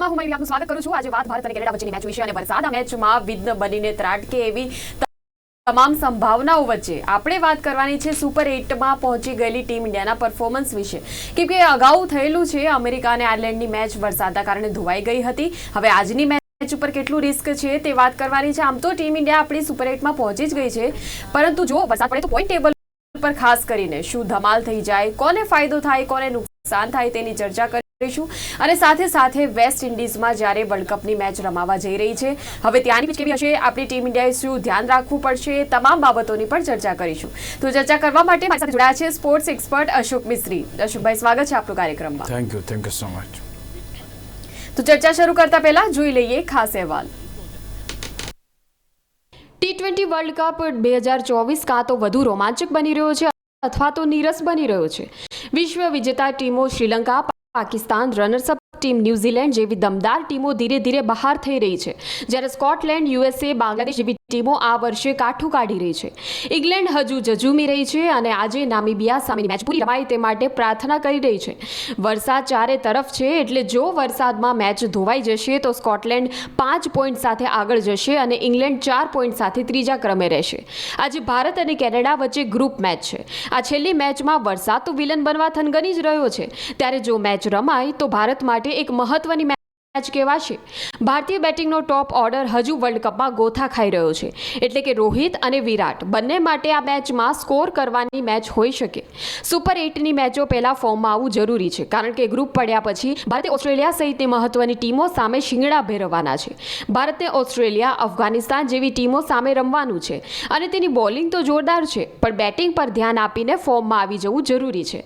કપમાં હું આપનું સ્વાગત કરું છું. આજે વાત ભારત અને કેનેડા વચ્ચેની મેચ વિશે અને વરસાદ આ મેચમાં વિઘ્ન બનીને ત્રાટકે એવી તમામ સંભાવનાઓ વચ્ચે આપણે વાત કરવાની છે સુપર એટમાં પહોંચી ગયેલી ટીમ ઇન્ડિયાના પરફોર્મન્સ વિશે. કેમ કે અગાઉ થયેલું છે અમેરિકા અને આયર્લેન્ડની મેચ વરસાદના કારણે ધોવાઈ ગઈ હતી. હવે આજની મેચ ઉપર કેટલું રિસ્ક છે તે વાત કરવાની છે. આમ તો ટીમ ઇન્ડિયા આપણી સુપર એટમાં પહોંચી જ ગઈ છે. પરંતુ જો વરસાદ પડે તો પોઈન્ટ ટેબલ પર ખાસ કરીને શું ધમાલ થઈ જાય, કોને ફાયદો થાય, કોને નુકસાન થાય તેની ચર્ચા કરીશું અને સાથે સાથે વેસ્ટ ઇન્ડિઝમાં જ્યારે વર્લ્ડ કપની મેચ રમાવા જઈ રહી છે હવે ત્યાંની કેવી હશે આપણી ટીમ ઇન્ડિયાએ શું ધ્યાન રાખવું પડશે તમામ બાબતોની પણ ચર્ચા કરીશું. તો ચર્ચા કરવા માટે મારી સાથે જોડાયા છે સ્પોર્ટ્સ એક્સપર્ટ અશોક મિસ્ત્રી. અશોકભાઈ સ્વાગત છે આપણું કાર્યક્રમમાં. Thank you thank you so much તો ચર્ચા શરૂ કરતા પહેલા જોઈ લઈએ ખાસ અહેવાલ. ટી ટ્વેન્ટી વર્લ્ડ કપ બે હજાર ચોવીસ કાં તો વધુ રોમાંચક બની રહ્યો છે અથવા તો નીરસ બની રહ્યો છે? વિશ્વ વિજેતા ટીમો Sri Lanka Pakistan runners up team New Zealand જેવી દમદાર ટીમો ધીરે ધીરે બહાર થઈ રહી છે. જ્યારે સ્કોટલેન્ડ, યુએસએ, બાંગ્લાદેશ જેવી ટીમો આ વર્ષે કાઠું કાઢી રહી છે. ઇંગ્લેન્ડ હજુ જજુમી રહી છે અને આજે નામીબિયા સામેની મેચ પૂરી રમાય તે માટે પ્રાર્થના કરી રહી છે. વરસાદ ચારે તરફ છે એટલે જો વરસાદમાં મેચ ધોવાઈ જશે તો સ્કોટલેન્ડ પાંચ પોઈન્ટ સાથે આગળ જશે અને ઇંગ્લેન્ડ ચાર પોઈન્ટ સાથે ત્રીજા ક્રમે રહેશે. આજે ભારત અને કેનેડા વચ્ચે ગ્રુપ મેચ છે. આ છેલ્લી મેચમાં વરસાદ તો વિલન બનવા થનગની જ રહ્યો છે. ત્યારે જો મેચ રમાય તો ભારત માટે એક મહત્વની મેચ કહેવાશે ભારતીય બેટિંગનો ટોપ ઓર્ડર હજુ વર્લ્ડ કપમાં ગોથા ખાઈ રહ્યો છે. એટલે કે રોહિત અને વિરાટ બંને માટે આ મેચમાં સ્કોર કરવાની મેચ હોઈ શકે. સુપર એટની મેચો પહેલા ફોર્મમાં આવવું જરૂરી છે. કારણ કે ગ્રુપ પડ્યા પછી ભારતે ઓસ્ટ્રેલિયા સહિતની મહત્વની ટીમો સામે શિંગડા ભેરવવાના છે. ભારતે ઓસ્ટ્રેલિયા, અફઘાનિસ્તાન જેવી ટીમો સામે રમવાનું છે. અને તેની બોલિંગ તો જોરદાર છે, પણ બેટિંગ પર ધ્યાન આપીને ફોર્મમાં આવી જવું જરૂરી છે.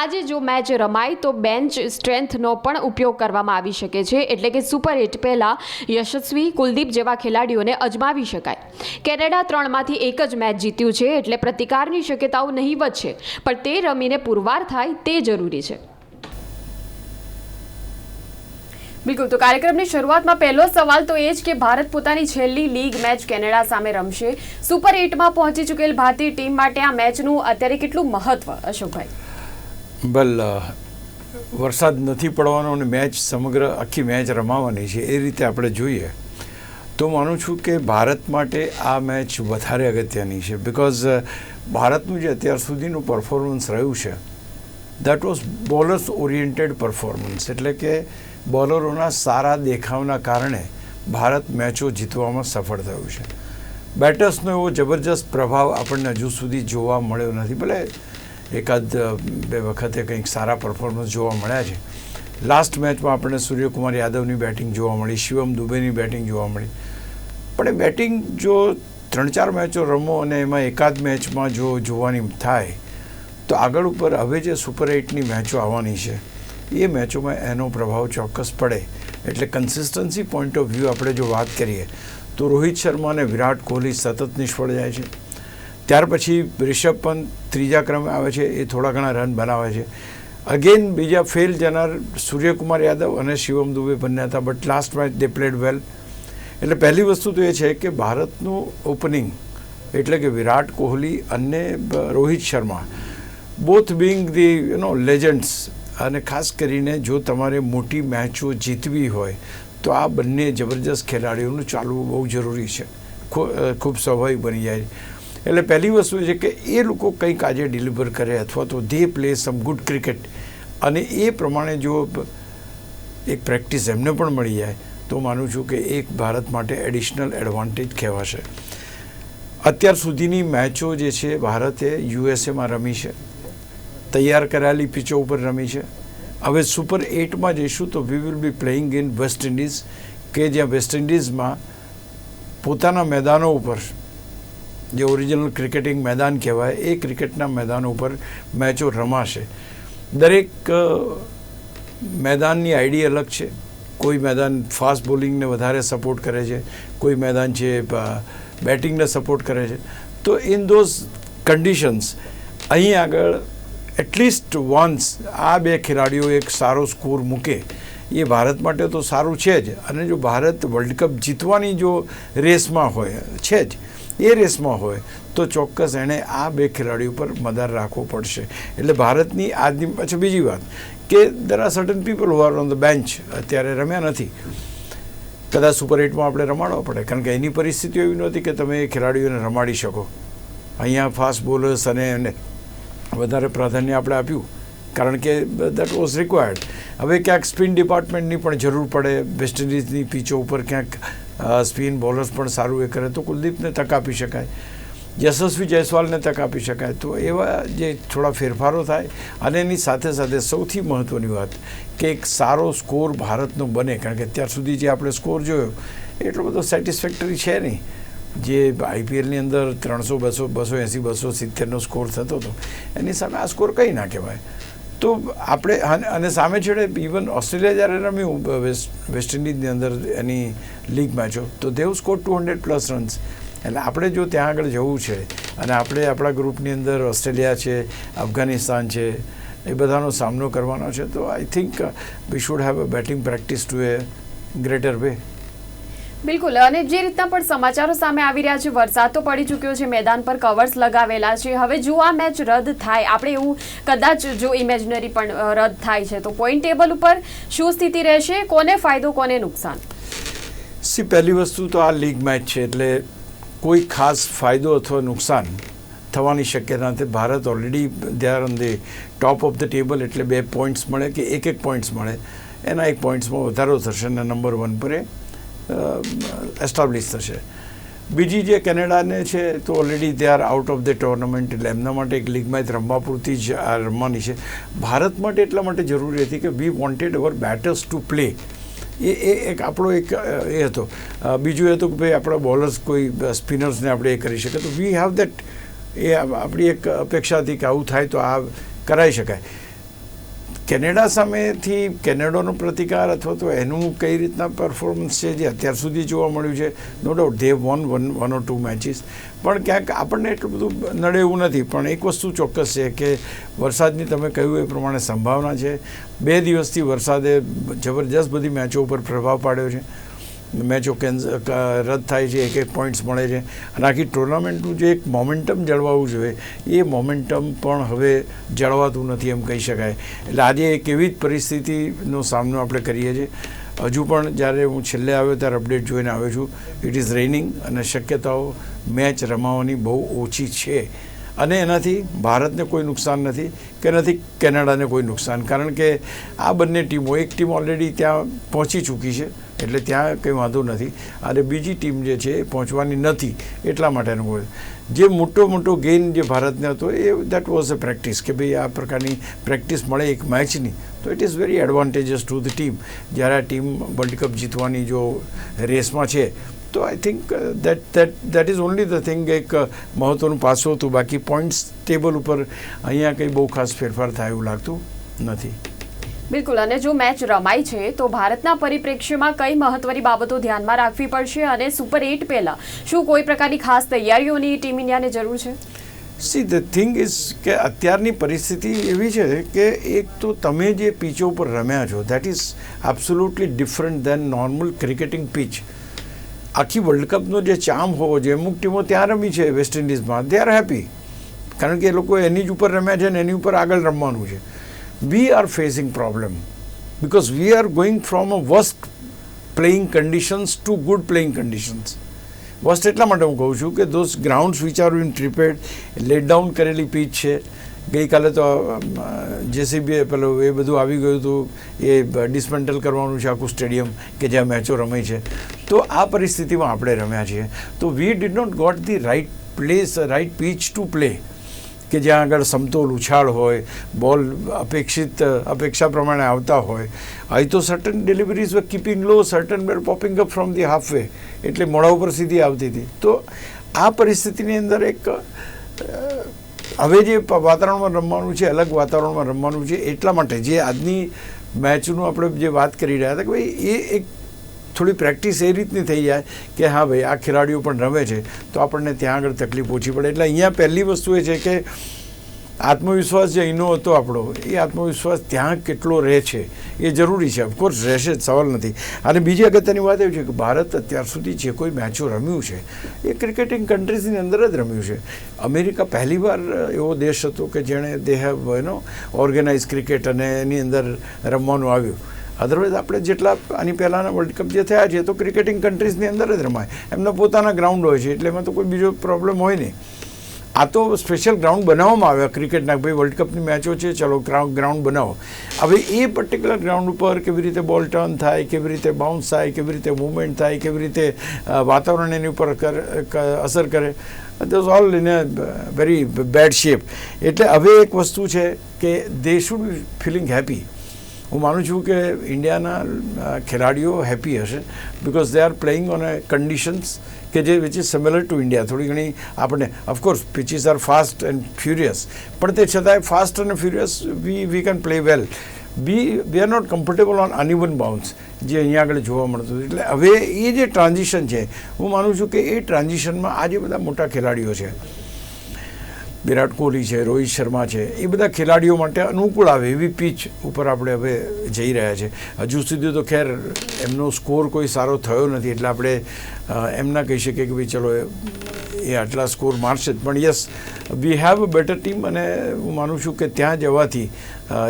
આજે જો મેચ રમાય તો બેન્ચ સ્ટ્રેન્થનો પણ ઉપયોગ કરવામાં આવી શકે છે. એટલે કે સુપર એટ પહેલા યશસ્વી કુલદીપ જેવા ખેલાડીઓને અજમાવી શકાય. કેનેડા ત્રણમાંથી એક જ મેચ જીત્યું છે એટલે પ્રતિકારની શક્યતાઓ નહીવત છે પણ તે રમીને પુરવાર થાય તે જરૂરી છે. બિલકુલ તો કાર્યક્રમની શરૂઆતમાં પહેલો સવાલ તો એ જ કે ભારત પોતાની છેલ્લી લીગ મેચ કેનેડા સામે રમશે. સુપર એટમાં પહોંચી ચૂકેલ ભારતીય ટીમ માટે આ મેચનું અત્યારે કેટલું મહત્વ અશોકભાઈ? બલ વરસાદ નથી પડવાનો અને મેચ સમગ્ર આખી મેચ રમાવાની છે, એ રીતે આપણે જોઈએ તો માનું છું કે ભારત માટે આ મેચ વધારે અગત્યની છે. બિકોઝ ભારતનું જે અત્યાર સુધીનું પરફોર્મન્સ રહ્યું છે that was bowlers oriented performance એટલે કે બોલરોના સારા દેખાવના કારણે ભારત મેચો જીતવામાં સફળ થયું છે. બેટર્સનો એવો જબરજસ્ત પ્રભાવ આપણને હજુ સુધી જોવા મળ્યો નથી. ભલે એકાદ બે વખતે કંઈક સારા પરફોર્મન્સ જોવા મળ્યા છે. લાસ્ટ મેચમાં આપણને સૂર્યકુમાર યાદવની બેટિંગ જોવા મળી, શિવમ દુબેની બેટિંગ જોવા મળી. પણ એ બેટિંગ જો ત્રણ ચાર મેચો રમો અને એમાં એકાદ મેચમાં જો જોવાની થાય, તો આગળ ઉપર હવે જે સુપર એઇટની મેચો આવવાની છે, એ મેચોમાં એનો પ્રભાવ ચોક્કસ પડે. એટલે કન્સિસ્ટન્સી પોઈન્ટ ઓફ વ્યૂ આપણે જો વાત કરીએ, તો રોહિત શર્મા અને વિરાટ કોહલી સતત નિષ્ફળ જાય છે. ત્યાર પછી રિષભ પંત ત્રીજા ક્રમે આવે છે, એ થોડા ઘણા રન બનાવે છે. અગેન બીજા ફેલ જનાર સૂર્યકુમાર યાદવ અને શિવમ દુબે બન્યા હતા but last match they played well એટલે પહેલી વસ્તુ તો એ છે કે ભારતનું ઓપનિંગ એટલે કે વિરાટ કોહલી અને Rohit Sharma both being the you know legends અને ખાસ કરીને જો તમારે મોટી મેચો જીતવી હોય, તો આ બંને જબરજસ્ત ખેલાડીઓનું ચાલવું બહુ જરૂરી છે. ખૂબ સ્વાભાવિક બની જાય. એટલે પહેલી વસ્તુ છે કે એ લોકો કંઈક આજે ડિલિવર કરે અથવા તો they play some good cricket અને એ પ્રમાણે જો એક પ્રેક્ટિસ એમને પણ મળી જાય, તો માનું છું કે એક ભારત માટે એડિશનલ એડવાન્ટેજ કહેવાશે. અત્યાર સુધીની મેચો જે છે, ભારતે યુએસએમાં રમી છે. તૈયાર કરાયેલી પિચો ઉપર રમી છે. હવે સુપર એટમાં જઈશું તો we will be playing in West Indies કે જ્યાં વેસ્ટ ઇન્ડિઝમાં પોતાના મેદાનો ઉપર જે ઓરિજિનલ ક્રિકેટિંગ મેદાન કહેવાય, એ ક્રિકેટના મેદાન ઉપર મેચો રમાશે. દરેક મેદાનની આઈડી અલગ છે. કોઈ મેદાન ફાસ્ટ બોલિંગને વધારે સપોર્ટ કરે છે, કોઈ મેદાન છે બેટિંગને સપોર્ટ કરે છે. તો ઇન ધોઝ કન્ડિશન્સ, અહીં આગળ એટલીસ્ટ વન્સ આ બે ખેલાડીઓ એક સારો સ્કોર મૂકે, એ ભારત માટે તો સારું છે જ. અને જો ભારત વર્લ્ડ કપ જીતવાની જો રેસમાં હોય, છે જ. એ રેસમાં હોય, તો ચોક્કસ એણે આ બે ખેલાડીઓ પર મદાર રાખવો પડશે. એટલે ભારતની આજની પાછળ બીજી વાત કે there are certain people who are on the bench અત્યારે રમ્યા નથી. કદાચ સુપર એટમાં આપણે રમાડવા પડે, કારણ કે એની પરિસ્થિતિ એવી નહોતી કે તમે ખેલાડીઓને રમાડી શકો. અહીંયા ફાસ્ટ બોલર્સ અને એને વધારે પ્રાધાન્ય આપણે આપ્યું, કારણ કે દેટ વોઝ રિક્વાયર્ડ હવે ક્યાંક સ્પિન ડિપાર્ટમેન્ટની પણ જરૂર પડે વેસ્ટ ઇન્ડિઝની પીચો ઉપર ક્યાંક સ્પિન બોલર્સ પણ સારું એ કરે તો કુલદીપને તક આપી શકાય, યશસ્વી જયસ્વાલને તક આપી શકાય. તો એવા જે થોડા ફેરફારો થાય અને એની સાથે સાથે સૌથી મહત્ત્વની વાત કે એક સારો સ્કોર ભારતનો બને, કારણ કે અત્યાર સુધી જે આપણે સ્કોર જોયો એટલો બધો સેટિસ્ફેક્ટરી છે નહીં. જે આઈપીએલની અંદર ત્રણસો, બસો બસો એંસી, બસો સિત્તેરનો સ્કોર થતો હતો, એની સામે આ સ્કોર કંઈ ના કહેવાય. તો આપણે અને- સામે છેડે ઇવન ઓસ્ટ્રેલિયા જ્યારે રમ્યું વેસ્ટ ઇન્ડિઝની અંદર એની લીગ મેચો, તો they've score two hundred plus runs એટલે આપણે જો ત્યાં આગળ જવું છે, અને આપણે આપણા ગ્રુપની અંદર ઓસ્ટ્રેલિયા છે, અફઘાનિસ્તાન છે, એ બધાનો સામનો કરવાનો છે, તો I think we should have a batting practice to a greater way બિલકુલ. અને જે રીતના પણ સમાચારો સામે આવી રહ્યા છે, વરસાદ તો પડી ચૂક્યો છે, મેદાન પર કવર્સ લગાવેલા છે. હવે જો આ મેચ રદ થાય, આપણે એવું કદાચ જો ઇમેજનરી પણ રદ થાય છે, તો પોઈન્ટ ટેબલ ઉપર શું સ્થિતિ રહેશે, કોને ફાયદો, કોને નુકસાન? સી, પહેલી વસ્તુ તો આ લીગ મેચ છે, એટલે કોઈ ખાસ ફાયદો અથવા નુકસાન થવાની શક્યતા નથી. Bharat already they on the top of the table એટલે બે પોઈન્ટ્સ મળે કે એક એક પોઈન્ટ્સ મળે. એના એક પોઈન્ટ્સમાં વધારો થશે અને નંબર વન પર એ એસ્ટાબ્લિશ થશે. બીજી જે કેનેડાને છે, તો already they are out of the tournament એટલે એમના માટે એક લીગ મેચ રમવા પૂરતી જ રમવાની છે. ભારત માટે એટલા માટે જરૂરી હતી કે we wanted our batters to play a a એક આપણો એક, એ હતો. બીજું એ હતું કે ભાઈ આપણા બોલર્સ કોઈ સ્પિનર્સને આપણે એ કરી શકીએ. તો વી હેવ દેટ એ આપણી એક અપેક્ષા હતી કે આવું થાય તો આ કરાઈ શકાય. કેનેડા સામેથી કેનેડાનો પ્રતિકાર અથવા તો એનું કઈ રીતના પરફોર્મન્સ છે જે અત્યાર સુધી જોવા મળ્યું છે? No doubt they won one one or two matches પણ ક્યાંક આપણને એટલું બધું નડે એવું નથી. પણ એક વસ્તુ ચોક્કસ છે કે વરસાદની તમે કહ્યું એ પ્રમાણે સંભાવના છે. બે દિવસથી વરસાદે જબરજસ્ત બધી મેચો ઉપર પ્રભાવ પાડ્યો છે. મેચો કેન્સ રદ થાય છે એક એક પોઈન્ટ્સ મળે છે. અને આખી ટુર્નામેન્ટનું જે એક મોમેન્ટમ જળવાવું જોઈએ, એ મોમેન્ટમ પણ હવે જળવાતું નથી એમ કહી શકાય. એટલે આજે એક એવી જ પરિસ્થિતિનો સામનો આપણે કરીએ છીએ. હજુ પણ જ્યારે હું છેલ્લે આવ્યો ત્યારે અપડેટ જોઈને આવ્યો છું. ઇટ ઇઝ રેનિંગ અને શક્યતાઓ મેચ રમાવાની બહુ ઓછી છે. અને એનાથી ભારતને કોઈ નુકસાન નથી કે નથી કેનેડાને કોઈ નુકસાન. કારણ કે આ બંને ટીમો, એક ટીમ ઓલરેડી ત્યાં પહોંચી ચૂકી છે. એટલે ત્યાં કંઈ વાંધો નથી. અને બીજી ટીમ જે છે, એ પહોંચવાની નથી, એટલા માટેનું હોય જે મોટો મોટો ગેઇન જે ભારતને હતો, એ દેટ વોઝ અ પ્રેક્ટિસ કે ભાઈ આ પ્રકારની પ્રેક્ટિસ મળે એક મેચની તો it is very advantageous to the team જ્યારે આ ટીમ વર્લ્ડ કપ જીતવાની જો રેસમાં છે, તો I think that that that is only the thing એક મહત્ત્વનું પાસું હતું. બાકી પોઈન્ટ્સ ટેબલ ઉપર અહીંયા કંઈ બહુ ખાસ ફેરફાર થાય એવું લાગતું નથી. બિલકુલ, અને જો મેચ રમાય છે, તો ભારતના પરિપ્રેક્ષ્યમાં કઈ મહત્વની બાબતો ધ્યાનમાં રાખવી પડશે અને સુપર એટ પહેલા શું કોઈ પ્રકારની ખાસ તૈયારીઓની ટીમ ઇન્ડિયાને જરૂર છે? સી ધ થિંગ ઇઝ કે અત્યારની પરિસ્થિતિ એવી છે કે એક તો તમે જે પીચો ઉપર રમ્યા છો that is absolutely different than normal cricketing pitch આખી વર્લ્ડ કપનો જે ચામ હોવો જોઈએ, અમુક ટીમો ત્યાં રમી છે વેસ્ટ ઇન્ડિઝમાં દે આર હેપી કારણ કે એ લોકો એની જ ઉપર રમ્યા છે ને એની ઉપર આગળ રમવાનું છે. We are facing problem because we are going from a worst playing conditions to good playing conditions worst એટલા માટે હું કહું છું કે those grounds which are in tripped let down કરેલી પીચ છે. ગઈકાલે તો જેસીબી પેલું, એ બધું આવી ગયું હતું, એ ડિસમેન્ટલ કરવાનું છે આખું સ્ટેડિયમ કે જ્યાં મેચો રમાઈ છે. તો આ પરિસ્થિતિમાં આપણે રમ્યા છીએ. તો we did not got the right place right pitch to play કે જ્યાં આગળ સમતોલ ઉછાળ હોય, બોલ અપેક્ષિત, અપેક્ષા પ્રમાણે આવતા હોય. આઈ તો certain deliveries were keeping low certain bare popping up from the halfway એટલે મોડા ઉપર સીધી આવતી હતી. તો આ પરિસ્થિતિની અંદર એક હવે જે વાતાવરણમાં રમવાનું છે, અલગ વાતાવરણમાં રમવાનું છે, એટલા માટે જે આજની મેચનું આપણે જે વાત કરી રહ્યા હતા કે ભાઈ, એ એક થોડી પ્રેક્ટિસ એ રીતની થઈ જાય કે હા ભાઈ, આ ખેલાડીઓ પણ રમે છે, તો આપણને ત્યાં આગળ તકલીફ ઓછી પડે. એટલે અહીંયા પહેલી વસ્તુ એ છે કે આત્મવિશ્વાસ જે અહીંનો હતો આપણો, એ આત્મવિશ્વાસ ત્યાં કેટલો રહે છે એ જરૂરી છે. ઓફકોર્સ રહેશે જ, સવાલ નથી. અને બીજી અગત્યની વાત એવી છે કે ભારત અત્યાર સુધી જે કોઈ મેચો રમ્યું છે, એ ક્રિકેટિંગ કન્ટ્રીઝની અંદર જ રમ્યું છે. અમેરિકા પહેલીવાર એવો દેશ હતો કે જેણે દે હેવ એનો ઓર્ગેનાઇઝ ક્રિકેટ અને એની અંદર રમવાનું આવ્યું. અધરવાઇઝ આપણે જેટલા આની પહેલાંના વર્લ્ડ કપ જે થયા છે તો ક્રિકેટિંગ કન્ટ્રીઝની અંદર જ રમાય. એમના પોતાના ગ્રાઉન્ડ હોય છે, એટલે એમાં તો કોઈ બીજો પ્રોબ્લેમ હોય નહીં. આ તો સ્પેશિયલ ગ્રાઉન્ડ બનાવવામાં આવ્યા ક્રિકેટના ભાઈ વર્લ્ડ કપની મેચો છે, ચલો ગ્રાઉન્ડ બનાવો. હવે એ પર્ટિક્યુલર ગ્રાઉન્ડ ઉપર કેવી રીતે બોલ ટર્ન થાય, કેવી રીતે બાઉન્સ થાય, કેવી રીતે મૂવમેન્ટ થાય, કેવી રીતે વાતાવરણ એની ઉપર અસર કરે those all in a very bad shape એટલે હવે એક વસ્તુ છે કે દે શુડ ફિલિંગ હેપી હું માનું છું કે ઇન્ડિયાના ખેલાડીઓ હેપી હશે because they are playing on a conditions કે જે which is similar to India થોડી ઘણી આપણને of course pitches are fast and furious પણ તે છતાંય ફાસ્ટ અને furious we we can play well be we are not comfortable on uneven bounce જે અહીંયા આગળ જોવા મળતું એટલે હવે એ જે ટ્રાન્ઝિશન છે, હું માનું છું કે એ ટ્રાન્ઝિશનમાં આજે બધા મોટા ખેલાડીઓ છે. વિરાટ કોહલી છે, રોહિત શર્મા છે, એ બધા ખેલાડીઓ માટે અનુકૂળ આવે એવી પીચ ઉપર આપણે હવે જઈ રહ્યા છે. હજુ સુધી તો ખેર એમનો સ્કોર કોઈ સારો થયો નથી, એટલે આપણે એમ ના કહી શકીએ કે ભાઈ ચલો એ- આટલા સ્કોર મારશે જ. પણ yes we have a better team અને હું માનું છું કે ત્યાં જવાથી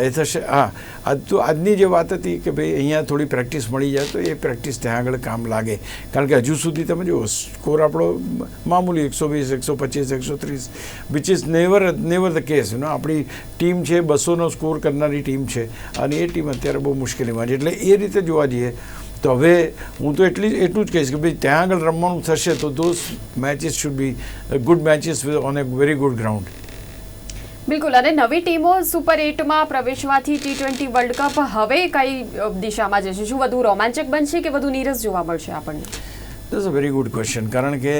એ થશે. હા, આજ તો આજની જે વાત હતી કે ભાઈ અહીંયા થોડી પ્રેક્ટિસ મળી જાય તો એ પ્રેક્ટિસ ત્યાં આગળ કામ લાગે. કારણ કે હજુ સુધી તમે જુઓ સ્કોર આપણો મામૂલી એકસો વીસ, એકસો પચીસ, એકસો ત્રીસ which is never never the case you know આપણી ટીમ છે, બસોનો સ્કોર કરનારી ટીમ છે. અને એ ટીમ અત્યારે બહુ મુશ્કેલીમાં છે. એટલે એ રીતે જોવા જઈએ તો હવે હું તો એટલી એટલું જ કહીશ કે ભાઈ ત્યાં આગળ રમવાનું થશે તો those matches should be good matches on a very good ground બિલકુલ અને નવી ટીમો સુપર એટમાં પ્રવેશવાથી ટી ટ્વેન્ટી વર્લ્ડ કપ હવે કઈ દિશામાં જશે? શું વધુ રોમાંચક બનશે કે વધુ નીરસ જોવા મળશે આપણને? This a very good question કારણ કે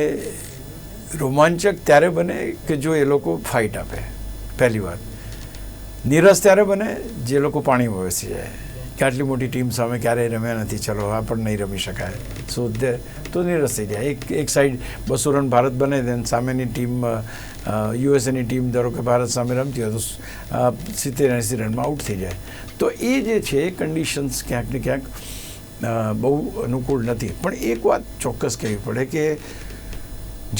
રોમાંચક ત્યારે બને કે જો એ લોકો ફાઇટ આપે. પહેલી વાત. નીરસ ત્યારે બને જે લોકો પાણીમાં બેસી જાય. કે આટલી મોટી ટીમ સામે ક્યારેય રમ્યા નથી. ચલો, આ પણ નહીં રમી શકાય. સો તો નિરસ થઈ જાય. એક એક સાઈડ બસો રન ભારત બને દેન સામેની ટીમ યુએસએની ટીમ ધારો કે ભારત સામે રમતી હોય તો સિત્તેર એંસી રનમાં આઉટ થઈ જાય. તો એ જે છે કન્ડિશન્સ ક્યાંક ને ક્યાંક બહુ અનુકૂળ નથી. પણ એક વાત ચોક્કસ કહેવી પડે કે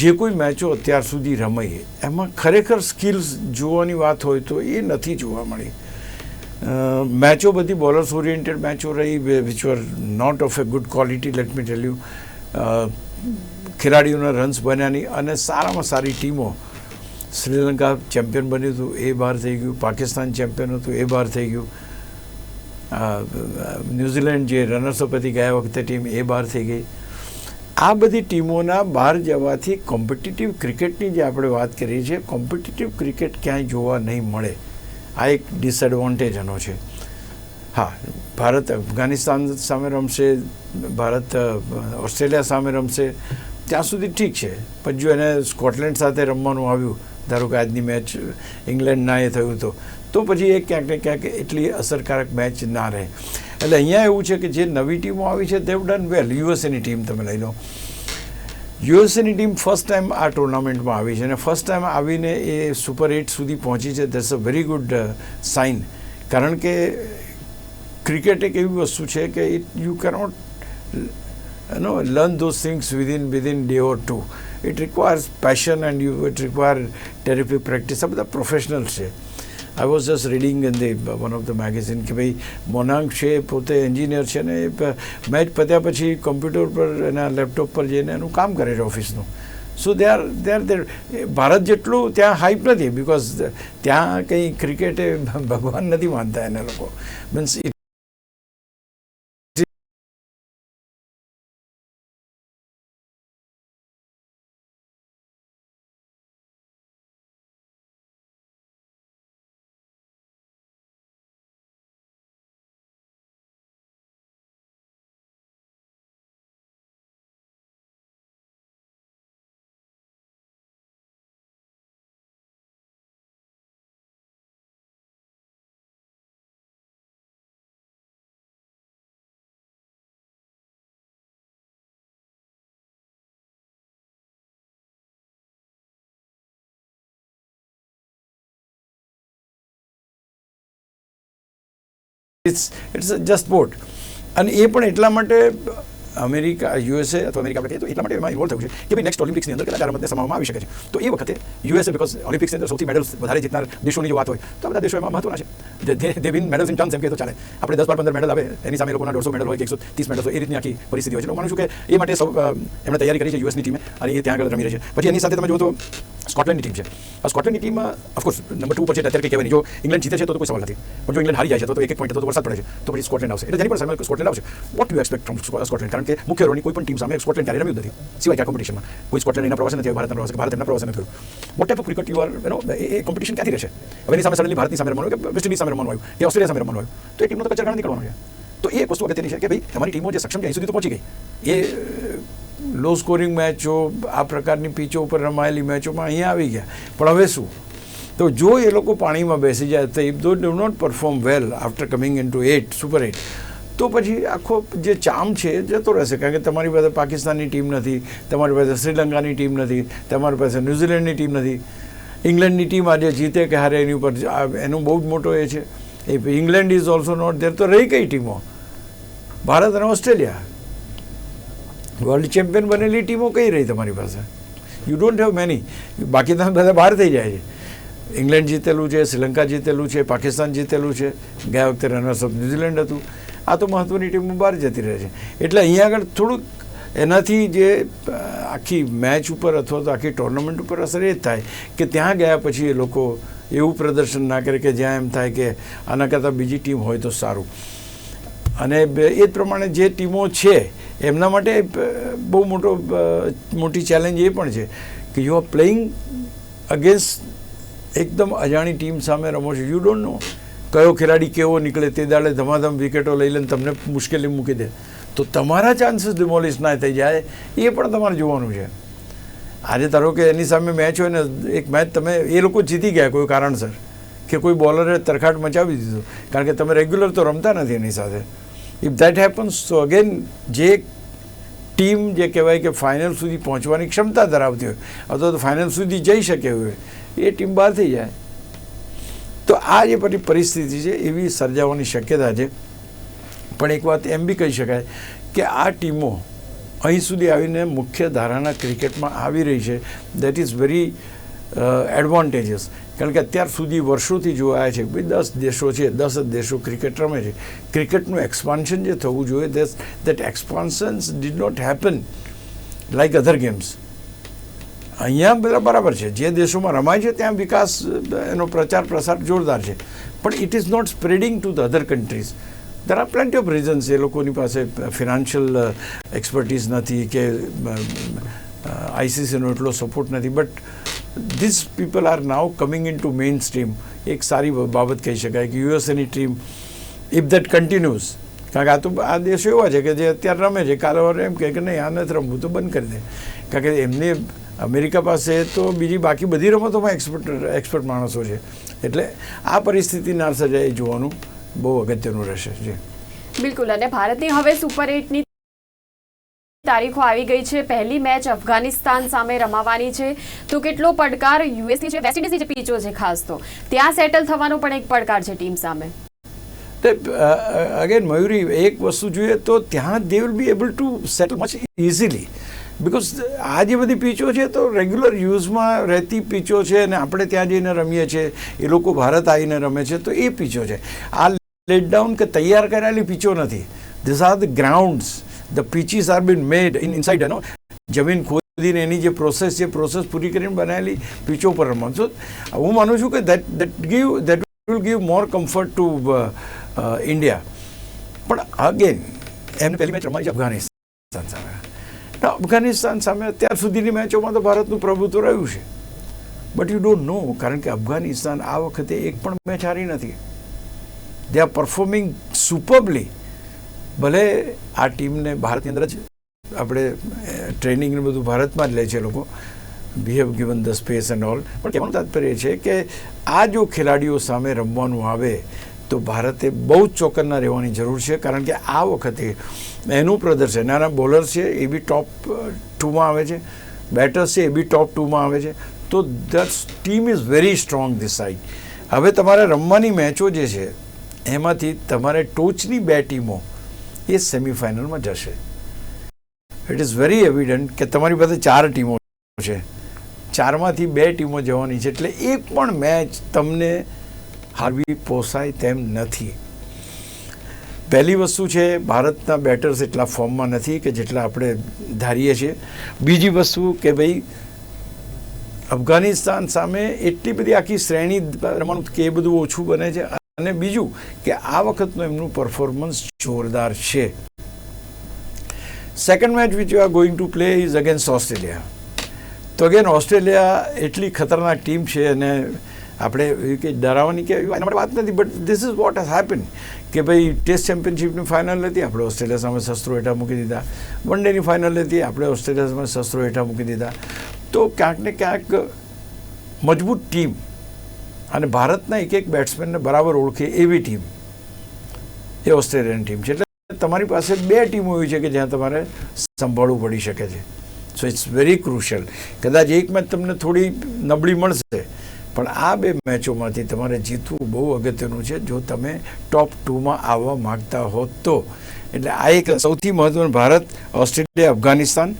જે કોઈ મેચો અત્યાર સુધી રમાઈ એમાં ખરેખર સ્કિલ્સ જોવાની વાત હોય તો એ નથી જોવા મળી. મેચો બધી બોલર્સ ઓરિએન્ટેડ મેચો રહી which were not of a good quality let me tell you ખેલાડીઓના રન્સ બન્યા નહીં અને સારામાં સારી ટીમો. શ્રીલંકા ચેમ્પિયન બન્યું હતું એ બહાર થઈ ગયું. પાકિસ્તાન ચેમ્પિયન હતું એ બહાર થઈ ગયું. અ, ન્યૂઝીલેન્ડ જે રનર્સઅપ હતી ગયા વખતે ટીમ એ બહાર થઈ ગઈ. આ બધી ટીમોના બહાર જવાથી કોમ્પિટિટિવ ક્રિકેટની જે આપણે વાત કરીએ છીએ કોમ્પિટિટિવ ક્રિકેટ ક્યાંય જોવા નહીં મળે. આ એક ડિસએડવાન્ટેજ એનો છે. હા, ભારત અફઘાનિસ્તાન સામે રમશે, ભારત ઓસ્ટ્રેલિયા સામે રમશે, ત્યાં સુધી ઠીક છે. પણ જો એને સ્કોટલેન્ડ સાથે રમવાનું આવ્યું, ધારો કે આજની મેચ ઇંગ્લેન્ડના એ થયું તો તો પછી એ ક્યાંક ને ક્યાંક એટલી અસરકારક મેચ ના રહે. એટલે અહીંયા એવું છે કે જે નવી ટીમો આવી છે દેવ ડન વેલ યુએસએની ટીમ તમે લઈ લો. યુએસએની ટીમ ફર્સ્ટ ટાઈમ આ ટુર્નામેન્ટમાં આવી છે અને ફર્સ્ટ ટાઈમ આવીને એ સુપર એટ સુધી પહોંચી છે. That's a very good sign કારણ કે ક્રિકેટ એક એવી વસ્તુ છે કે it you cannot know learn those things within within day or two it requires passion and you it require terrific practice આ બધા પ્રોફેશનલ છે. I was just reading in the one of the magazine કે ભાઈ મોનાંક છે પોતે engineer છે ને match પત્યા પછી કોમ્પ્યુટર પર એના લેપટોપ પર જઈને એનું કામ કરે છે ઓફિસનું so they are they are there Bharat જેટલું ત્યાં હાઈપ નથી બિકોઝ ત્યાં કંઈ ક્રિકેટે ભગવાન નથી માનતા એને લોકો means it's it's just but અને એ પણ એટલા માટે અમેરિકા યુએસએ અથવા અમેરિકા આપણે તો એટલા માટે એમાં ઇન્વોલ્વ થયું છે કે ભાઈ નેક્સ્ટ ઓલિમ્પિક્સની અંદર કદાચ આ રમતને સમાવવામાં આવી શકે છે. તો એ વખતે યુએસએ બિકોઝ ઓલિમ્પિક્સની અંદર સૌથી મેડલ્સ વધારે જીતનાર દેશોની જો વાત હોય, તો બધા દેશો એમાં મહત્વના છે. They win medals in terms એમ કે તો ચાલે. આપણે દસ બાર પંદર મેડલ આવે, એની સામે લોકોના દોઢસો મેડલ હોય કે એકસો ત્રીસ મેડલ હોય, એ રીતની આખી પરિસ્થિતિ હોય છે. માનું છું કે, એ માટે સૌ એમણે તૈયારી કરી છે યુએસની ટીમે અને એ ત્યાં આગળ રમી રહી છે. પછી એની સાથે તમે જુઓ તો સ્કોટલેન્ડની ટીમ છે. આ સ્કોટલેન્ડની team of course number two પર છે અત્યારે કહેવાય જો ઇંગ્લેન્ડ જીતે છે તો કોઈ સવાલ નથી. પણ જો ઇંગ્લેન્ડ હારી જાય છે તો એક એક પોઈન્ટ તો વરસાદ પડે છે. તો પછી સ્કોટલેન્ડ આવશે. એટલે જેની પર સ્કોટલેન્ડ આવશે what you expect from Scotland કારણ કે મુખ્ય રોની કોઈ પણ ટીમ સામે સ્કોટલેન્ડ ક્યારે રમ્યું નથી. સિવાય ક્યાં કોમ્પિટિશનમાં કોઈ સ્કોટલેન્ડ એના પ્રવાસ નથી આવ્યો ભારતના પ્રવાસ ભારત એમના પ્રવાસ નથી થયું. What type of cricket you are you know A competition ક્યાંથી રહેશે? હવે એની સામે સડનલી ભારતની સામે રમવાનું કે વેસ્ટ ઇન્ડિઝ સામે રમવાનું આવ્યું કે ઓસ્ટ્રેલિયા સામે રમવાનું હોય? તો એ ટીમનો તો કચરા નીકળવાનો છે. તો એ એક વસ્તુ અગત્યની છે કે ભાઈ, તમારી ટીમો જે સક્ષમ છે, અહીં સુધી તો પહોંચી ગઈ. એ લો સ્કોરિંગ મેચો આ પ્રકારની પીચો ઉપર રમાયેલી મેચોમાં અહીંયા આવી ગયા. પણ હવે શું? તો જો એ લોકો પાણીમાં બેસી જાય, તો if they do not perform well after coming in to eight super eight તો પછી આખો જે ચામ છે જતો રહેશે. કારણ કે તમારી પાસે પાકિસ્તાનની ટીમ નથી, તમારી પાસે શ્રીલંકાની ટીમ નથી, તમારી પાસે ન્યૂઝીલેન્ડની ટીમ નથી. ઇંગ્લેન્ડની ટીમ આજે જીતે કે હારે એની ઉપર એનું બહુ જ મોટો એ છે. એ England is also not there તો રહી કઈ ટીમો? ભારત અને ઓસ્ટ્રેલિયા. વર્લ્ડ ચેમ્પિયન બનેલી ટીમો કઈ રહી તમારી પાસે? યુ ડોન્ટ હેવ મેની બાકી તમે બધા બહાર થઈ જાય છે. ઇંગ્લેન્ડ જીતેલું છે, શ્રીલંકા જીતેલું છે, પાકિસ્તાન જીતેલું છે. ગયા વખતે રનર્સ ઓફ ન્યૂઝીલેન્ડ હતું. આ તો મહત્ત્વની ટીમો બહાર જતી રહે છે. એટલે અહીંયા આગળ થોડુંક એનાથી જે આખી મેચ ઉપર અથવા તો આખી ટુર્નામેન્ટ ઉપર અસર એ જ થાય કે ત્યાં ગયા પછી એ લોકો એવું પ્રદર્શન ના કરે કે જ્યાં એમ થાય કે આના કરતાં બીજી ટીમ હોય તો સારું. અને એ પ્રમાણે જે ટીમો છે, એમના માટે બહુ મોટો મોટી ચેલેન્જ એ પણ છે કે યુ આર પ્લેઇંગ અગેન્સ્ટ એકદમ અજાણી ટીમ સામે રમો છો. યુ ડોન્ટ નો કયો ખેલાડી કેવો નીકળે તે દાડે ધમાધમ વિકેટો લઈ લઈને તમને મુશ્કેલી મૂકી દે. તો તમારા ચાન્સીસ ડિમોલિશ ના થઈ જાય, એ પણ તમારે જોવાનું છે. આજે ધારો કે એની સામે મેચ હોય ને, એક મેચ તમે, એ લોકો જીતી ગયા કોઈ કારણસર, કે કોઈ બોલરે તરખાટ મચાવી દીધું. કારણ કે તમે રેગ્યુલર તો રમતા નથી એની સાથે. ઇફ દેટ હેપન્સ તો અગેન જે ટીમ જે કહેવાય કે ફાઇનલ સુધી પહોંચવાની ક્ષમતા ધરાવતી હોય, અથવા તો ફાઇનલ સુધી જઈ શકે હોય, એ ટીમ બહાર થઈ જાય. તો આ જે બધી પરિસ્થિતિ છે, એવી સર્જાવાની શક્યતા છે. પણ એક વાત એમ બી કહી શકાય કે આ ટીમો અહીં સુધી આવીને મુખ્ય ધારાના ક્રિકેટમાં આવી રહી છે. દેટ ઇઝ વેરી એડવાન્ટેજીસ કારણ કે અત્યાર સુધી વર્ષોથી જોવાયા છે ભાઈ દસ દેશો છે, દસ જ દેશો ક્રિકેટ રમે છે. ક્રિકેટનું એક્સપાન્શન જે થવું જોઈએ that expansions did not happen like other games અહીંયા બધા બરાબર છે. જે દેશોમાં રમાય છે ત્યાં વિકાસ, એનો પ્રચાર પ્રસાર જોરદાર છે. પણ it is not spreading to the other countries there are plenty of reasons એ લોકોની પાસે ફિનાન્શિયલ એક્સપર્ટીઝ નથી કે આઈસીસીનો એટલો સપોર્ટ નથી. But this people are now coming in to mainstream એક સારી બાબત કહી શકાય કે યુએસએની ટીમ ઇફ દેટ કન્ટિન્યુઝ કારણ કે આ તો, આ દેશો એવા છે કે જે અત્યારે રમે છે. કાલે એમ કહે કે નહીં, આ નથી રમવું, તો બંધ કરી દે. કારણ કે એમને અમેરિકા પાસે તો બીજી બાકી બધી રમતોમાં એક્સપર્ટ એક્સપર્ટ માણસો છે. એટલે આ પરિસ્થિતિ ના સર્જાય જોવાનું બહુ અગત્યનું રહેશે. જી. બિલકુલ. અને ભારતની હવે સુપર એટની તારીખો આવી ગઈ છે. પહેલી મેચ અફઘાનિસ્તાન સામે રમાવાની છે. તો કેટલો પડકાર યુએસની છે વેસ્ટ ઇન્ડિઝની જે પીચો છે ખાસ તો. ત્યાં સેટલ થવાનો પણ એક પડકાર છે ટીમ સામે. અગેન મયુરી એક વસ્તુ જોઈએ તો ત્યાં they will be able to settle much easily because આ જે બધી પીચો છે તો રેગ્યુલર યુઝમાં રહેતી પીચો છે અને આપણે ત્યાં જઈને રમીએ છીએ. એ લોકો ભારત આવીને રમે છે. તો એ પીચો છે. આ લેટ ડાઉન કે તૈયાર કરેલી પીચો નથી. This are the grounds the pitches are been made in inside નો જમીન ખોદીને એની જે પ્રોસેસ છે પ્રોસેસ પૂરી કરીને બનાવેલી પીચો પર રમવાનું. So, હું માનું છું કે that that give that will give more comfort to India પણ અગેન એમને પહેલી મેચ રમાઈ છે અફઘાનિસ્તાન સામે. અફઘાનિસ્તાન સામે અત્યાર સુધીની મેચોમાં તો ભારતનું પ્રભુત્વ રહ્યું છે. બટ યુ ડોન્ટ નો કારણ કે અફઘાનિસ્તાન આ વખતે એક પણ મેચ હારી નથી. દે આર પરફોર્મિંગ સુપરબલી ભલે આ ટીમને ભારતની અંદર જ આપણે ટ્રેનિંગ ને બધું ભારતમાં જ લે છે લોકો. We have given the space and all પણ કહેવાનું તાત્પર્ય છે કે આ જો ખેલાડીઓ સામે રમવાનું આવે, તો ભારતે બહુ જ ચોકન્ના રહેવાની જરૂર છે, કારણ કે આ વખતે એનું પ્રદર્શન. નાના બોલર છે, એ બી ટોપ ટુમાં આવે છે. બેટર્સ છે, એ બી ટોપ ટુમાં આવે છે. તો the team is very strong this side હવે તમારે રમવાની મેચો જે છે, એમાંથી તમારે ટોચની બે ટીમો એ સેમિફાઇનલમાં જશે. ઇટ ઇઝ વેરી એવિડન્ટ કે તમારી પાસે ચાર ટીમો છે. ચારમાંથી બે ટીમો જવાની છે. એટલે એક પણ મેચ તમને હારવી પોસાય તેમ નથી. પહેલી વસ્તુ છે, ભારતના બેટર્સ એટલા ફોર્મમાં નથી કે જેટલા આપણે ધારીએ છીએ. બીજી વસ્તુ કે ભાઈ, અફઘાનિસ્તાન સામે એટલી બધી આખી શ્રેણી રમવાનું કે એ બધું ઓછું બને છે. અને બીજું કે આ વખતનું એમનું પરફોર્મન્સ જોરદાર છે. Second match which you are going to play is against Australia તો અગેન ઓસ્ટ્રેલિયા એટલી ખતરનાક ટીમ છે અને આપણે કે ડરાવવાની કે એના માટે વાત નથી but this is what has happen કે ભાઈ ટેસ્ટ ચેમ્પિયનશિપની ફાઇનલ હતી, આપણે ઓસ્ટ્રેલિયા સામે શસ્ત્રો હેઠા મૂકી દીધા. વન ડેની ફાઇનલ હતી, આપણે ઓસ્ટ્રેલિયા સામે શસ્ત્રો હેઠા મૂકી દીધા. તો ક્યાંક ને ક્યાંક મજબૂત ટીમ અને ભારતના એક એક બેટ્સમેનને બરાબર ઓળખે એવી ટીમ એ ઓસ્ટ્રેલિયન ટીમ છે. એટલે તમારી પાસે બે ટીમો એવી છે કે જ્યાં તમારે સંભાળવું પડી શકે છે. સો ઇટ્સ વેરી ક્રુશિયલ કદાચ એક મેચ તમને થોડી નબળી મળશે પણ આ બે મેચોમાંથી તમારે જીતવું બહુ અગત્યનું છે. જો તમે ટોપ ટુમાં આવવા માગતા હો તો. એટલે આ એક સૌથી મહત્વનું ભારત, ઓસ્ટ્રેલિયા, અફઘાનિસ્તાન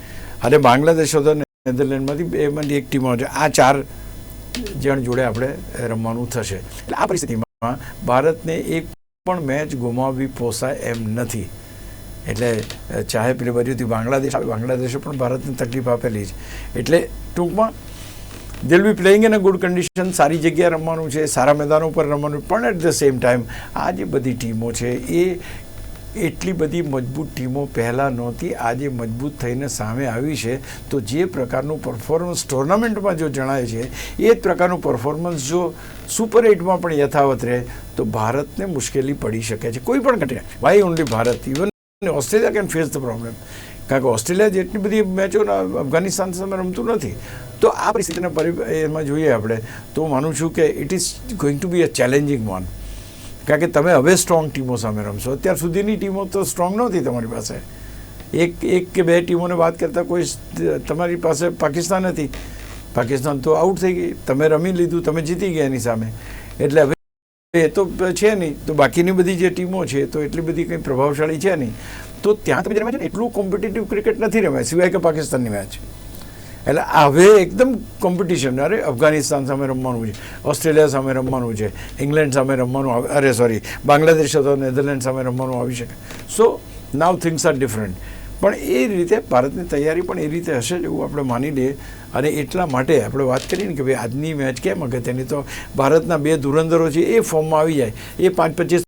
અને બાંગ્લાદેશ હતો નેધરલેન્ડમાંથી બેમાંથી એક ટીમો છે. આ ચાર જણ જોડે આપણે રમવાનું થશે. એટલે આ પરિસ્થિતિમાં ભારતને એક પણ મેચ ગુમાવવી પોસાય એમ નથી. એટલે ચાહે પેલી બાજુથી બાંગ્લાદેશ આવે, બાંગ્લાદેશે પણ ભારતને તકલીફ આપેલી છે એટલે ટૂંકમાં they'll be playing in a good condition સારી જગ્યાએ રમવાનું છે, સારા મેદાનો પર રમવાનું પણ એટ ધ સેમ ટાઈમ આ જે બધી ટીમો છે, એ એટલી બધી મજબૂત ટીમો પહેલાં નહોતી, આજે મજબૂત થઈને સામે આવી છે. તો જે પ્રકારનું પરફોર્મન્સ ટુર્નામેન્ટમાં જો જણાય છે, એ જ પ્રકારનું પરફોર્મન્સ જો સુપર એટમાં પણ યથાવત રહે, તો ભારતને મુશ્કેલી પડી શકે છે. કોઈ પણ ઘટે why only Bharat? Even Australia can face the problem કારણ કે ઓસ્ટ્રેલિયા જેટલી બધી મેચો અફઘાનિસ્તાન સામે રમતું નથી. તો આ પરિસ્થિતિને પરિ એમાં જોઈએ આપણે. તો માનું છું કે it is going to be a challenging one કારણ કે તમે હવે સ્ટ્રોંગ ટીમો સામે રમશો. અત્યાર સુધીની ટીમો તો સ્ટ્રોંગ નહોતી તમારી પાસે. એક એક કે બે ટીમોને વાત કરતાં કોઈ તમારી પાસે પાકિસ્તાન હતી પાકિસ્તાન તો આઉટ થઈ ગઈ. તમે રમી લીધું, તમે જીતી ગયા એની સામે. એટલે હવે એ તો છે નહીં. તો બાકીની બધી જે ટીમો છે, તો એટલી બધી કંઈ પ્રભાવશાળી છે નહીં. તો ત્યાં તમે રમ્યા છે ને, એટલું કોમ્પિટિટિવ ક્રિકેટ નથી રમાય. સિવાય કે પાકિસ્તાનની મેચ એટલે હવે એકદમ કોમ્પિટિશન અરે, અફઘાનિસ્તાન સામે રમવાનું છે, ઓસ્ટ્રેલિયા સામે રમવાનું છે, ઇંગ્લેન્ડ સામે રમવાનું આવે- અરે સોરી બાંગ્લાદેશ અથવા નેધરલેન્ડ સામે રમવાનું આવી શકે. So now things are different પણ એ રીતે ભારતની તૈયારી પણ એ રીતે હશે જ એવું આપણે માની લઈએ. અને એટલા માટે આપણે વાત કરીએ ને કે ભાઈ, આજની મેચ કેમ અગત્યની તો ભારતના બે ધુરંધરો છે, એ ફોર્મમાં આવી જાય. એ પાંચ પચીસ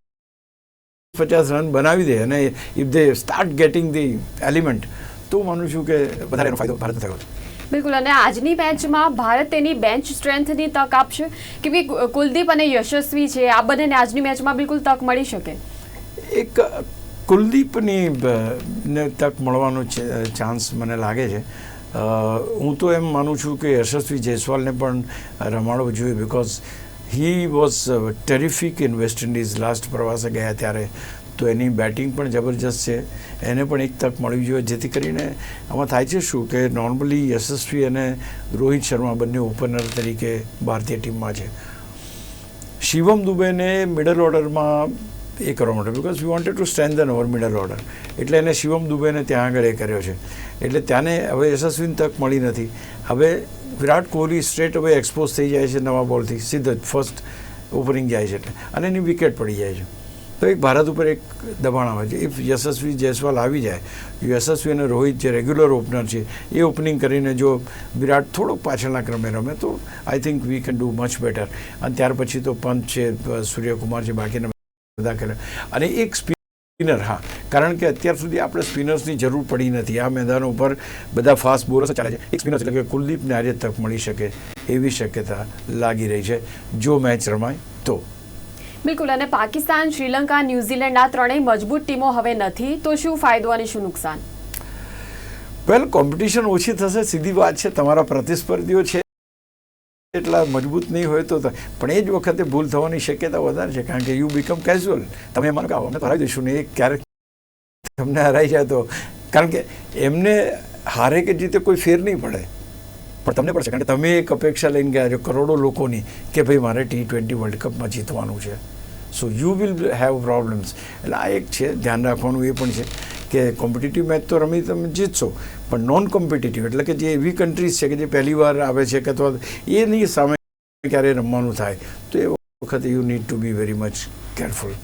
પચાસ રન બનાવી દે અને if they start getting the element તો માનું છું કે વધારે ફાયદો ભારતને થયો. બિલકુલ, અને આજની મેચમાં ભારત તેની બેન્ચ સ્ટ્રેન્થની તક આપશે. કે ભાઈ કુલદીપ અને યશસ્વી છે, આ બંનેને આજની મેચમાં બિલકુલ તક મળી શકે. એક કુલદીપની તક મળવાનો ચાન્સ મને લાગે છે. હું તો એમ માનું છું કે યશસ્વી જયસ્વાલને પણ રમાડવો જોઈએ because he was terrific in West Indies last પ્રવાસે ગયા ત્યારે તો એની બેટિંગ પણ જબરજસ્ત છે. એને પણ એક તક મળવી જોઈએ. જેથી કરીને આમાં થાય છે શું કે નોર્મલી યશસ્વી અને રોહિત શર્મા બંને ઓપનર તરીકે ભારતીય ટીમમાં છે. શિવમ દુબેને મિડલ ઓર્ડરમાં એ કરવા માટે because we wanted to strengthen our middle order એટલે એને શિવમ દુબેને ત્યાં આગળ એ કર્યો છે. એટલે ત્યાંને હવે યશસ્વીની તક મળી નથી. હવે વિરાટ કોહલી સ્ટ્રેટ હવે એક્સપોઝ થઈ જાય છે નવા બોલથી સીધો જ ફર્સ્ટ ઓપનિંગ જાય છે. એટલે. અને એની વિકેટ પડી જાય છે. તો એક ભારત ઉપર એક દબાણ આવે છે. ઇફ યશસ્વી જયસ્વાલ આવી જાય, યશસ્વી અને રોહિત જે રેગ્યુલર ઓપનર છે, એ ઓપનિંગ કરીને જો વિરાટ થોડોક પાછળના ક્રમે રમે, તો I think we can do much better અને ત્યાર પછી તો પંત છે, સૂર્યકુમાર છે, બાકીના બધા કરે. અને એક સ્પિનર, હા. કારણ કે અત્યાર સુધી આપણે સ્પિનર્સની જરૂર પડી નથી. આ મેદાનો ઉપર બધા ફાસ્ટ બોલર્સ ચાલે છે. એક સ્પિનર એટલે કે કુલદીપને આજે તક મળી શકે એવી શક્યતા લાગી રહી છે. જો મેચ રમાય તો. બિલકુલ, અને પાકિસ્તાન, શ્રીલંકા ન્યુઝીલેન્ડ આ ત્રણેય મજબૂત ટીમો હવે નથી, તો શું ફાયદો અને શું નુકસાન? વેલ કોમ્પિટિશન ઓછી થશે, સીધી વાત છે, તમારા પ્રતિસ્પર્ધીઓ છે, એટલા મજબૂત નહીં હોય તો પણ એ જ વખતે ભૂલ થવાની શક્યતા વધારે છે, કારણ કે યુ બીકમ કેઝ્યુઅલ તમે મને કહો અમે તો હરાવી દઈશું ને એ ક્યારેક તમને હરાઈ જાય તો. કારણ કે એમને હારે કે જીતે કોઈ ફેર નહીં પડે. પણ તમને પડશે કારણ કે તમે એક અપેક્ષા લઈને ગયા છો કરોડો લોકોની કે ભાઈ મારે ટી ટ્વેન્ટી વર્લ્ડ કપમાં જીતવાનું છે. So you will have problems એટલે આ એક છે ધ્યાન રાખવાનું એ પણ છે કે કોમ્પિટિટિવ મેચ તો રમી તમે જીતશો પણ નોન કોમ્પિટિટિવ એટલે કે જે એવી કન્ટ્રીઝ છે કે જે પહેલી વાર આવે છે કે અથવા એની સામે ક્યારે રમવાનું થાય તો એ વખતે you need to be very much careful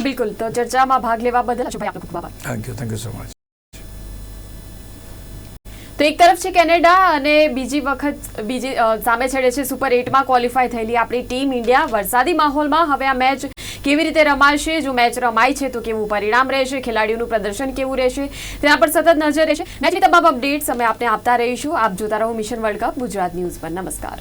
બિલકુલ તો ચર્ચામાં ભાગ લેવા બદલ thank you thank you so much તો એક તરફ છે કેનેડા અને બીજી વખત, બીજી સામે છેડે છે સુપર એટમાં ક્વોલિફાય થયેલી આપણી ટીમ ઇન્ડિયા. વરસાદી માહોલમાં હવે આ મેચ કેવી રીતે રમાશે, જો મેચ રમાય છે તો કેવું પરિણામ રહેશે, ખેલાડીઓનું પ્રદર્શન કેવું રહેશે, તેના પર સતત નજર રહેશે. મેચની તમામ અપડેટ્સ અમે આપને આપતા રહીશું. આપ જોતા રહો mission world cup Gujarat news પર. નમસ્કાર.